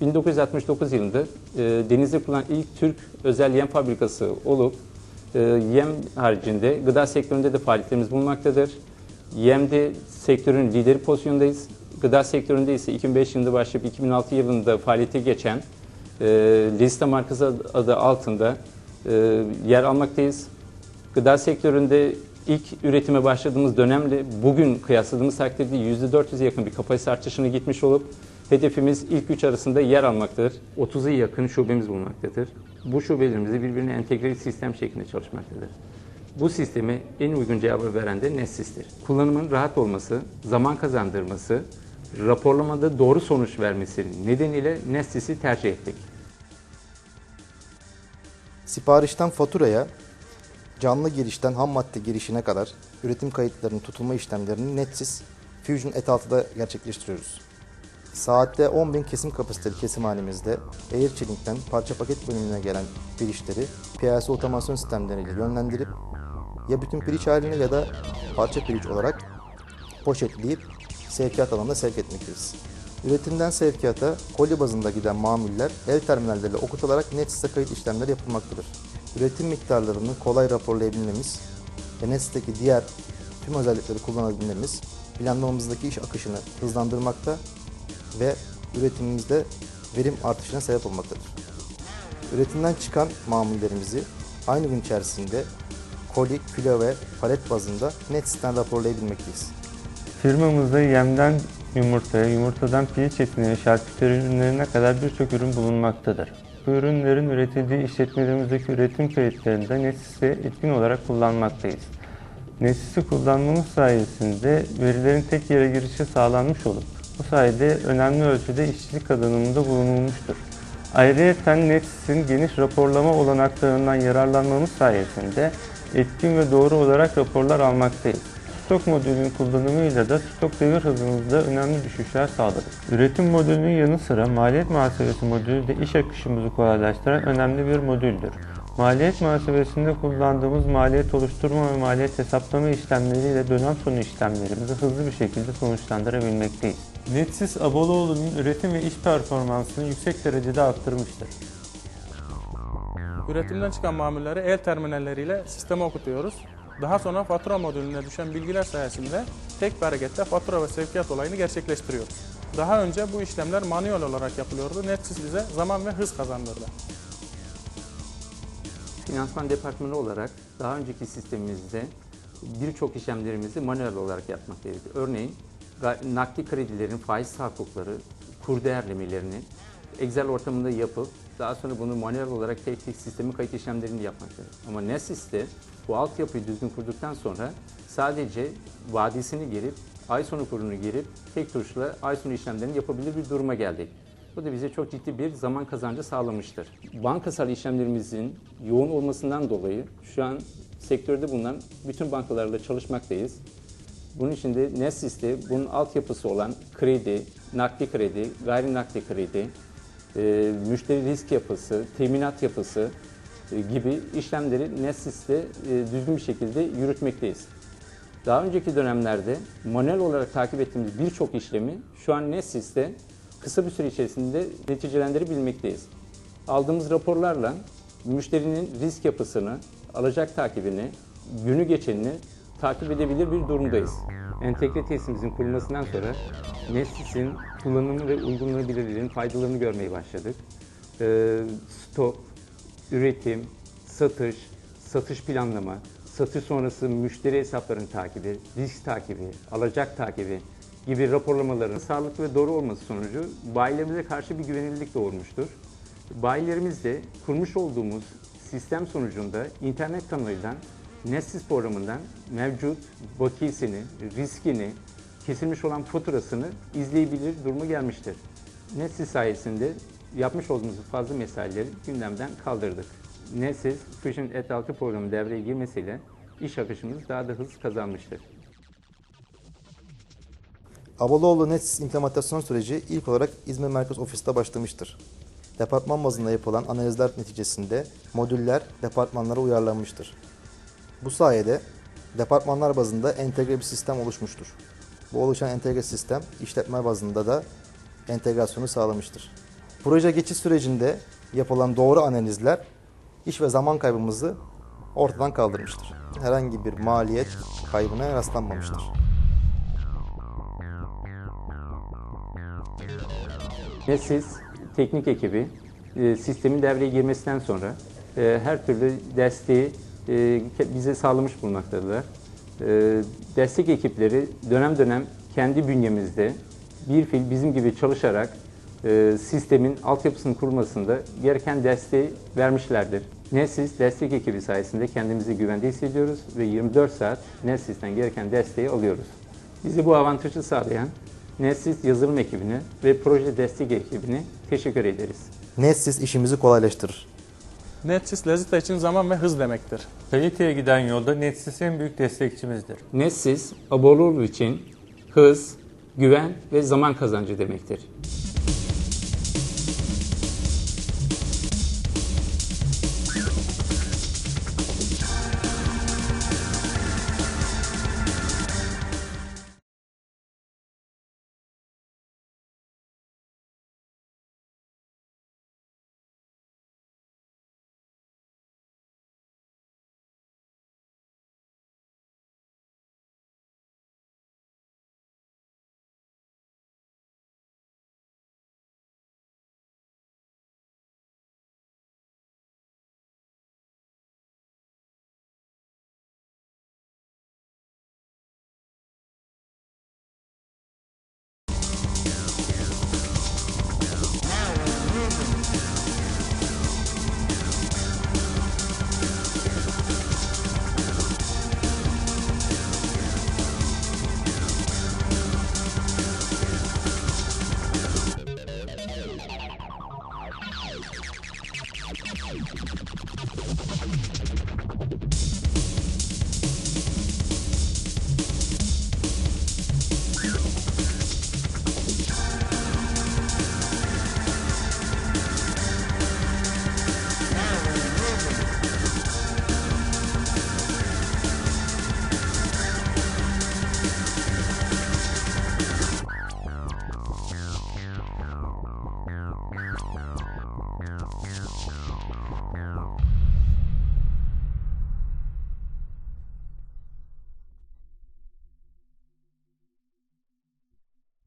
1969 yılında e, denizde kurulan ilk Türk özel yem fabrikası olup e, yem haricinde gıda sektöründe de faaliyetlerimiz bulunmaktadır. Yemde sektörün lideri pozisyondayız. Gıda sektöründe ise 2005 yılında başlayıp 2006 yılında faaliyete geçen e, Lista markası adı altında e, yer almaktayız. Gıda sektöründe ilk üretime başladığımız dönemle bugün kıyasladığımız takdirde %400'e yakın bir kapasite artışına gitmiş olup hedefimiz ilk üç arasında yer almaktadır. 30'a yakın şubemiz bulunmaktadır. Bu şubelerimizi birbirine entegre bir sistem şeklinde çalışmaktadır. Bu sistemi en uygun cevabı veren de Nessis'tir. Kullanımın rahat olması, zaman kazandırması, raporlamada doğru sonuç vermesi nedeniyle Nessis'i tercih ettik. Siparişten faturaya, canlı girişten ham madde girişine kadar üretim kayıtlarının tutulma işlemlerini netsiz Fusion et 6'da gerçekleştiriyoruz. Saatte 10.000 kesim kapasiteli kesimhanemizde Airchilling'den parça paket bölümüne gelen pirişleri PLC otomasyon sistemleriyle yönlendirip ya bütün piriç haline ya da parça piriç olarak poşetleyip sevkiyat alanına sevk etmekteyiz. Üretimden sevkiyata koli bazında giden mamuller el terminalleriyle okutularak NetSys'e kayıt işlemleri yapılmaktadır. Üretim miktarlarını kolay raporlayabilmemiz ve NetSys'teki diğer tüm özellikleri kullanabilmemiz planlamamızdaki iş akışını hızlandırmakta ve üretimimizde verim artışına sebep olmaktadır. Üretimden çıkan mamullerimizi aynı gün içerisinde koli, kilo ve palet bazında NetSys'ten raporlayabilmekteyiz. Firmamızda yemden yumurtaya, yumurtadan piliç etine şarküteri ürünlerine kadar birçok ürün bulunmaktadır. Bu ürünlerin üretildiği işletmelerimizdeki üretim kayıtlarında Nesis'i etkin olarak kullanmaktayız. Nesis'i kullanmamız sayesinde verilerin tek yere girişi sağlanmış olup bu sayede önemli ölçüde işçilik kazanımında bulunulmuştur. Ayrıca Netsis'in geniş raporlama olanaklarından yararlanmamız sayesinde etkin ve doğru olarak raporlar almaktayız. Stok modülünün kullanımıyla da stok devir hızımızda önemli düşüşler sağladık. Üretim modülünün yanı sıra maliyet muhasebesi modülü de iş akışımızı kolaylaştıran önemli bir modüldür. Maliyet muhasebesinde kullandığımız maliyet oluşturma ve maliyet hesaplama işlemleriyle dönem sonu işlemlerimizi hızlı bir şekilde sonuçlandırabilmekteyiz. Netsiz Abaloğlu'nun üretim ve iş performansını yüksek derecede arttırmıştır. Üretimden çıkan mamulleri el terminalleriyle sisteme okutuyoruz. Daha sonra fatura modülüne düşen bilgiler sayesinde tek bir harekette fatura ve sevkiyat olayını gerçekleştiriyoruz. Daha önce bu işlemler manuel olarak yapılıyordu. Netsiz bize zaman ve hız kazandırdı. Finansman departmanı olarak daha önceki sistemimizde birçok işlemlerimizi manuel olarak yapmaktaydık. Örneğin ga- nakdi kredilerin faiz tahakkukları, kur değerlemelerini Excel ortamında yapıp daha sonra bunu manuel olarak tek sistemi kayıt işlemlerini yapmaktaydık. Ama Nesis'te bu altyapıyı düzgün kurduktan sonra sadece vadisini girip, ay sonu kurunu girip tek tuşla ay sonu işlemlerini yapabilir bir duruma geldik. Bu da bize çok ciddi bir zaman kazancı sağlamıştır. Bankasal işlemlerimizin yoğun olmasından dolayı şu an sektörde bulunan bütün bankalarla çalışmaktayız. Bunun için de Nessis'te bunun altyapısı olan kredi, nakdi kredi, gayri nakdi kredi, e, müşteri risk yapısı, teminat yapısı e, gibi işlemleri Nessis'te e, düzgün bir şekilde yürütmekteyiz. Daha önceki dönemlerde manuel olarak takip ettiğimiz birçok işlemi şu an Nessis'te kısa bir süre içerisinde neticelendirebilmekteyiz. Aldığımız raporlarla müşterinin risk yapısını, alacak takibini, günü geçenini takip edebilir bir durumdayız. Entegre tesisimizin kurulmasından sonra Nessis'in kullanımı ve uygulanabilirliğinin faydalarını görmeye başladık. Ee, stok, üretim, satış, satış planlama, satış sonrası müşteri hesaplarının takibi, risk takibi, alacak takibi gibi raporlamaların sağlıklı ve doğru olması sonucu bayilerimize karşı bir güvenilirlik doğurmuştur. Bayilerimiz de kurmuş olduğumuz sistem sonucunda internet kanalıyla Nessis programından mevcut bakiyesini, riskini, kesilmiş olan faturasını izleyebilir duruma gelmiştir. Nessis sayesinde yapmış olduğumuz fazla mesaileri gündemden kaldırdık. Nessis Fusion et 6 programı devreye girmesiyle iş akışımız daha da hız kazanmıştır. Abaloğlu NetSys implementasyon süreci ilk olarak İzmir Merkez Ofis'te başlamıştır. Departman bazında yapılan analizler neticesinde modüller departmanlara uyarlanmıştır. Bu sayede departmanlar bazında entegre bir sistem oluşmuştur. Bu oluşan entegre sistem işletme bazında da entegrasyonu sağlamıştır. Proje geçiş sürecinde yapılan doğru analizler iş ve zaman kaybımızı ortadan kaldırmıştır. Herhangi bir maliyet kaybına rastlanmamıştır. Netsiz teknik ekibi e, sistemin devreye girmesinden sonra e, her türlü desteği e, bize sağlamış bulunmaktadırlar. E, Destek ekipleri dönem dönem kendi bünyemizde bir fil bizim gibi çalışarak e, sistemin altyapısının kurulmasında gereken desteği vermişlerdir. Netsiz destek ekibi sayesinde kendimizi güvende hissediyoruz ve 24 saat Netsiz'den gereken desteği alıyoruz. Bizi bu avantajı sağlayan Netsiz yazılım ekibine ve proje destek ekibine teşekkür ederiz. Netsiz işimizi kolaylaştırır. NetSys Lazita için zaman ve hız demektir. Kaliteye giden yolda Netsys en büyük destekçimizdir. Netsiz, Aboloğlu için hız, güven ve zaman kazancı demektir.